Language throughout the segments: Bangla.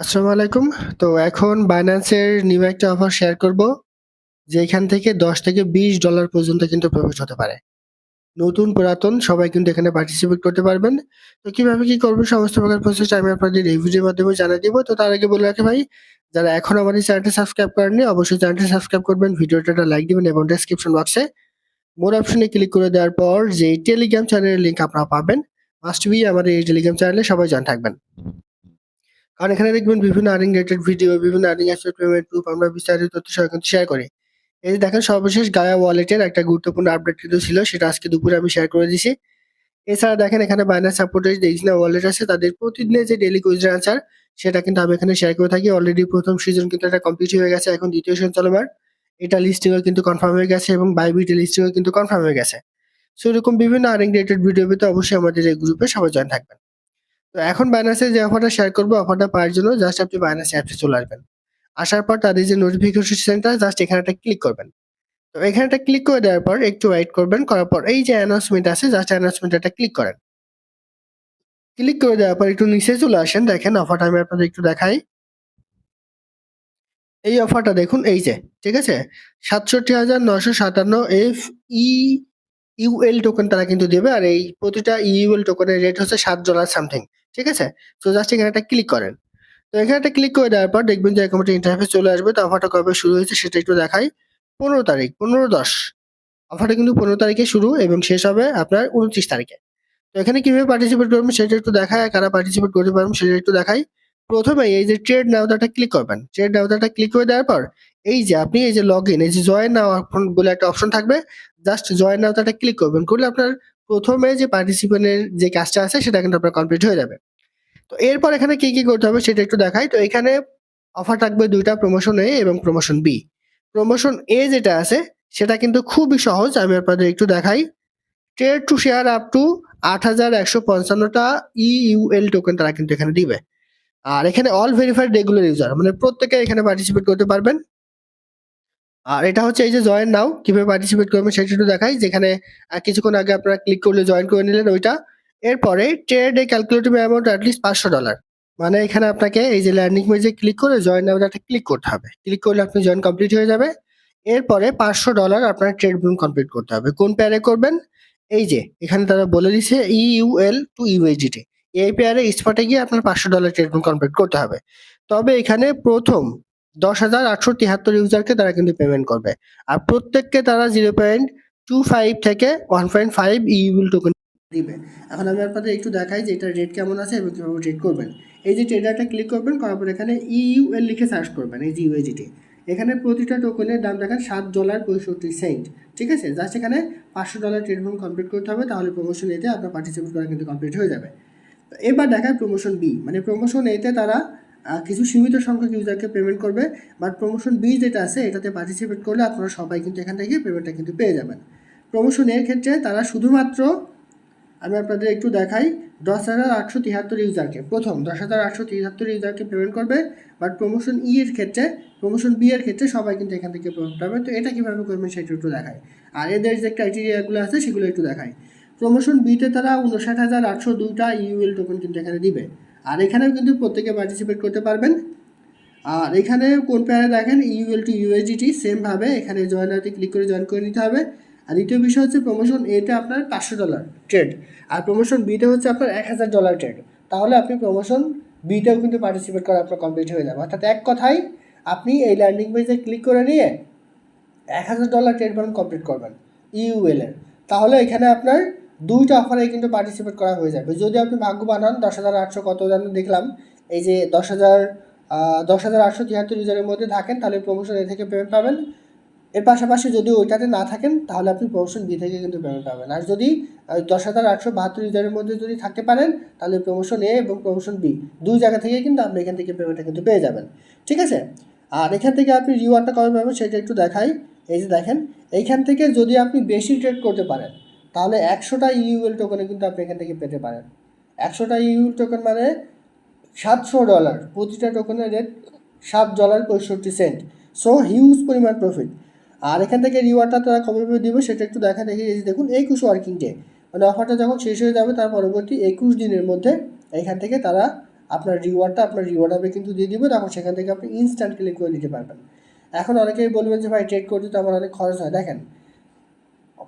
আসসালামু আলাইকুম। তো এখন বাইন্যান্সের নিউ একটা অফার শেয়ার করব। যেখান থেকে ১০ থেকে ২০ ডলার পর্যন্ত কিন্তু প্রফিট হতে পারে। নতুন পুরাতন সবাই কিন্তু এখানে পার্টিসিপেট করতে পারবেন। তো কীভাবে কি করবেন সমস্ত প্রকার প্রসেস আমি আপনাদের এই ভিডিওর মাধ্যমে জানিয়ে দিব। তো তার আগে বলে রাখি ভাই, যারা এখনও আমাদের চ্যানেলটি সাবস্ক্রাইব করেননি অবশ্যই চ্যানেলটি সাবস্ক্রাইব করবেন। ভিডিওটা লাইক দিবেন এবং ডেসক্রিপশন বক্সে মোর অপশনে ক্লিক করে দেওয়ার পর যে টেলিগ্রাম চ্যানেলের লিঙ্ক আপনারা পাবেন, মাস্ট বি আমাদের এই টেলিগ্রাম চ্যানেলে সবাই জয়েন থাকবেন। কারণ এখানে দেখবেন বিভিন্ন আর্নিং রিলেটেড ভিডিও, বিভিন্ন আর্নিং অ্যাসেট পেমেন্ট প্রুফ আমরা বিস্তারিত তথ্য সহ কিন্তু শেয়ার করি। এই যে দেখেন সর্বশেষ গায়া ওয়ালেটের একটা গুরুত্বপূর্ণ আপডেট কিন্তু ছিল সেটা আজকে দুপুরে আমি শেয়ার করে দিছি। এছাড়া দেখেন এখানে বাইন্যান্স সাপোর্টের যে ওয়ালেট আছে তাদের প্রতিদিনের যে ডেলি কুইজের আনসার সেটা কিন্তু আমি এখানে শেয়ার করে থাকি। অলরেডি প্রথম সিজন কিন্তু এটা কমপ্লিট হয়ে গেছে। এখন দ্বিতীয় সিজন চলমান। এটা লিস্টিংও কিন্তু কনফার্ম হয়ে গেছে এবং বাইবিটের লিস্টিংও কিন্তু কনফার্ম হয়ে গেছে। সো এরকম বিভিন্ন আর্নিং রিলেটেড ভিডিও পেতে অবশ্যই আমাদের এই গ্রুপে সবাই জয়েন থাকবেন। তো এখন বাইন্যান্সে যে অফারটা শেয়ার করব অফারটা পাওয়ার জন্য জাস্ট আপনি বাইন্যান্স অ্যাপসে চলে আসবেন। আসার পর তাদের যে নোটিফিকেশন সেন্টার জাস্ট এখানে একটা ক্লিক করবেন। তো এখানে একটা ক্লিক করে দেওয়ার পর একটু ওয়েট করবেন। করার পর এই যে অ্যানাউন্সমেন্ট আছে জাস্ট অ্যানাউন্সমেন্ট একটা ক্লিক করেন। ক্লিক করে দেওয়ার পর একটু নিচে চলে আসেন। দেখেন অফারটা আমি আপনাদের একটু দেখাই। এই অফারটা দেখুন এই যে, ঠিক আছে? ৬৭,৯৫৭ এফ ই ইউএল টোকেন তারা কিন্তু দেবে। আর এই প্রতিটা ইউএল টোকেনের রেট হচ্ছে $৭ সামথিং। ঠিক আছে? তো জাস্ট এখানে একটা ক্লিক করেন। তো এখানে একটা ক্লিক করে দেওয়ার পর দেখবেন যে এরকম একটা ইন্টারফেস চলে আসবে। তো অফারটা কবে শুরু হয়েছে সেটা একটু দেখাই। ১৫ তারিখ, পনেরো দশ অফারটা কিন্তু ১৫ তারিখে শুরু এবং শেষ হবে আপনার ২৯ তারিখে। তো এখানে কীভাবে পার্টিসিপেট করবেন সেটা একটু। আর কারা পার্টিসিপেট করতে পারবেন সেটা একটু দেখাই। প্রথমেই এই যে ট্রেড নাও টা ক্লিক করবেন। ট্রেড নাও টা ক্লিক করে দেওয়ার পর এই যে আপনি এই যে লগ ইন এই যে জয়েন নাও বলে একটা অপশন থাকবে। জাস্ট জয়েন নাও টা ক্লিক করবেন। করলে আপনার প্রথমে যে পার্টিসিপেন্টের যে কাজটা আছে সেটা কিন্তু আপনার কমপ্লিট হয়ে যাবে। তো এরপর এখানে কি, কি করতে হবে সেটা একটু দেখাই। তো এখানে অফার থাকবে ২ টা প্রমোশন এ এবং প্রমোশন বি। প্রমোশন এ যেটা আছে সেটা কিন্তু খুবই সহজ। আমি আপনাদের একটু দেখাই। Trade to share up to ৮১৫৫ টা ইইউএল টোকেন তারা কিন্তু এখানে দিবে। আর এখানে অল ভেরিফাইড রেগুলার ইউজার মানে প্রত্যেকে এখানে পার্টিসিপেট করতে পারবেন। আর এটা হচ্ছে এই যে জয়েন নাও কীভাবে পার্টিসিপেট করবেন সেটা একটু দেখাই। যেখানে কিছুক্ষণ আগে আপনারা ক্লিক করলে জয়েন করে নিলেন ওইটা। এরপরে ট্রেড এ ক্যালকুলেটিভ অ্যামাউন্ট অ্যাটলিস্ট পাঁচশো $৫০০ মানে এখানে আপনাকে এই যে ল্যান্ডিং পেজে ক্লিক করে জয়েন নাও একটা ক্লিক করতে হবে। ক্লিক করলে আপনি জয়েন কমপ্লিট হয়ে যাবে। এরপরে $৫০০ আপনার ট্রেড বুন কমপ্লিট করতে হবে। কোন পেয়ারে করবেন? এই যে, এখানে তারা বলে দিছে ইইউএল টু ইউএসডিটি। এই পেয়ারে স্পটে গিয়ে আপনার $৫০০ ট্রেড বুন কমপ্লিট করতে হবে। তবে এখানে প্রথম ১০,৮৭৩ ইউজারকে তারা কিন্তু পেমেন্ট করবে। আর প্রত্যেককে তারা 0.25 থেকে 1.5 ইউএল টোকেন দিবে। এখন আমি আপনাদের একটু দেখাই যে এটার রেট কেমন আছে এবং কীভাবে ট্রেড করবেন। এই যে ট্রেডারটা ক্লিক করবেন করার পর এখানে ইইউএল লিখে সার্চ করবেন এই যে। এখানে প্রতিটা টোকেনের দাম দেখেন $৭.৬৫ ঠিক আছে? জাস্ট এখানে $৫০০ ট্রেড বুন কমপ্লিট করতে হবে তাহলে প্রমোশন এতে আপনার পার্টিসিপেট করা কিন্তু কমপ্লিট হয়ে যাবে। এবার দেখায় প্রমোশন বি মানে প্রমোশন এতে তারা কিছু সীমিত সংখ্যক ইউজারকে পেমেন্ট করবে। বাট প্রমোশন বি যেটা আছে এটাতে পার্টিসিপেট করলে আপনারা সবাই কিন্তু এখান থেকে পেমেন্টটা কিন্তু পেয়ে যাবেন। প্রমোশন এর ক্ষেত্রে তারা শুধুমাত্র আমি আপনাদের একটু দেখাই ১০,৮৭৩ ইউজারকে প্রথম ১০,৮৭৩ ইউজারকে পেমেন্ট করবে। বাট প্রমোশন ই এর ক্ষেত্রে প্রমোশন বি এর ক্ষেত্রে সবাই কিন্তু এখান থেকে পেমেন্ট পাবে। তো এটা কীভাবে করবেন সেটা একটু দেখাই। আর এদের যে ক্রাইটেরিয়া গুলো আছে সেগুলো একটু দেখাই। প্রমোশন বি তে তারা ৫৯,৮০২ টা ইউএল টোকেন কিন্তু এখানে দিবে। আর এখানেও কিন্তু প্রত্যেকে পার্টিসিপেট করতে পারবেন। আর এখানে কোন পেয়ারে দেখেন ইউএল টু ইউএসডিটি সেমভাবে এখানে জয়েন নাওতে ক্লিক করে জয়েন করে নিতে হবে। আর দ্বিতীয় বিষয় হচ্ছে প্রমোশন এ তে আপনার $৫০০ ট্রেড। আর প্রমোশন বি তে হচ্ছে আপনার $১,০০০ ট্রেড। তাহলে আপনি প্রমোশন বি তেও কিন্তু পার্টিসিপেট করা আপনার কমপ্লিট হয়ে যাবে। অর্থাৎ এক কথায় আপনি এই ল্যান্ডিং পেজে ক্লিক করে নিয়ে $১,০০০ ট্রেড বার্ন কমপ্লিট করবেন ইউএল এর। তাহলে এখানে আপনার ২ টা অফারে কিন্তু পার্টিসিপেট করা হয়ে যাবে। যদি আপনি ভাগ্যবান হন ১০,৮০০ কত যেন দেখলাম এই যে দশ হাজার দশ হাজার আটশো তিয়াত্তর ইউজারের মধ্যে থাকেন তাহলে প্রমোশন এ থেকে পেমেন্ট পাবেন। এর পাশাপাশি যদি ওইটাতে না থাকেন তাহলে আপনি প্রমোশন বি থেকে কিন্তু পেমেন্ট পাবেন। আর যদি দশ হাজার আটশো বাহাত্তর ইউজারের মধ্যে যদি থাকতে পারেন তাহলে প্রমোশন এ এবং প্রমোশন বি দুই জায়গা থেকে কিন্তু আপনি এখান থেকে পেমেন্টটা কিন্তু পেয়ে যাবেন। ঠিক আছে? আর এখান থেকে আপনি রিওয়ার্ডটা কবে পাবেন সেটা একটু দেখাই। এই যে দেখেন এইখান থেকে যদি আপনি বেশি ট্রেড করতে পারেন তাহলে একশোটা ইউএল টোকেনে কিন্তু আপনি এখান থেকে পেতে পারেন। একশোটা ইউএল টোকেন মানে $৭০০ প্রতিটা টোকেনের রেট $৭.৬৫ সো হিউজ পরিমাণ প্রফিট। আর এখান থেকে রিওয়ার্ডটা তারা কবে দিবে, সেটা একটু দেখা দেখি। দেখুন ২১ ওয়ার্কিং ডে মানে অফারটা যখন শেষ হয়ে যাবে, তার পরবর্তী ২১ দিনের মধ্যে এখান থেকে তারা আপনার রিওয়ার্ডটা আপনার রিওয়ার্ড হবে কিন্তু দিয়ে দিবে তখন সেখান থেকে আপনি ইনস্ট্যান্ট ক্লিক করে নিতে পারবেন। এখন অনেকেই বলবেন যে, ভাই ট্রেড করতে তো আমার অনেক খরচ হয়। দেখেন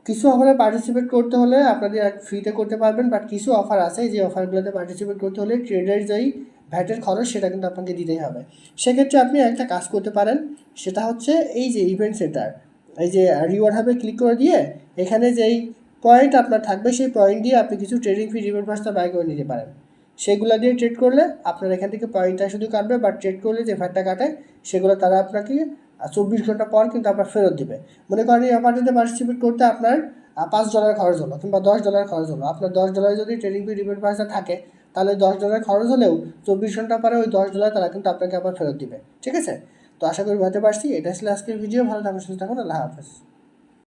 কিছু অফারে পার্টিসিপেট করতে হলে আপনাদের ফ্রিতে করতে পারবেন বাট কিছু অফার আছে, যে অফারগুলোতে পার্টিসিপেট করতে হলে ট্রেডের যেই ভ্যাটের খরচ সেটা কিন্তু আপনাকে দিতেই হবে। সেক্ষেত্রে আপনি একটা কাজ করতে পারেন, সেটা হচ্ছে এই যে ইভেন্ট সেন্টার এই যে রিওয়ার্ড হাবে ক্লিক করে দিয়ে এখানে যেই পয়েন্ট আপনার থাকবে, সেই পয়েন্ট দিয়ে আপনি কিছু ট্রেডিং ফি রিওয়ার্ড পাসটা বাই করে নিতে পারেন। সেগুলো দিয়ে ট্রেড করলে আপনার এখান থেকে পয়েন্টটা শুধু কাটবে বা ট্রেড করলে যে ভ্যাটটা কাটে, সেগুলো তারা আপনাকে চব্বিশ ঘণ্টা পর কিন্তু আপনার ফেরত দেবে। মনে করেন এই অফারটিতে পার্টিসিপেট করতে আপনার পাঁচ ডলার খরচ হলো কিংবা দশ ডলার খরচ হলো। আপনার দশ ডলার যদি ট্রেনিং ফি রিপোর্ট পয়সা থাকে, তাহলে দশ ডলার খরচ হলেও চব্বিশ ঘণ্টা পরে ওই দশ ডলার তারা কিন্তু আপনাকে আবার ফেরত দিবে। ঠিক আছে? তো আশা করি বুঝতে পারছি। এটা ছিল আজকের ভিডিও ভালো থাকুন, সুস্থ থাকুন। আল্লাহ হাফেজ।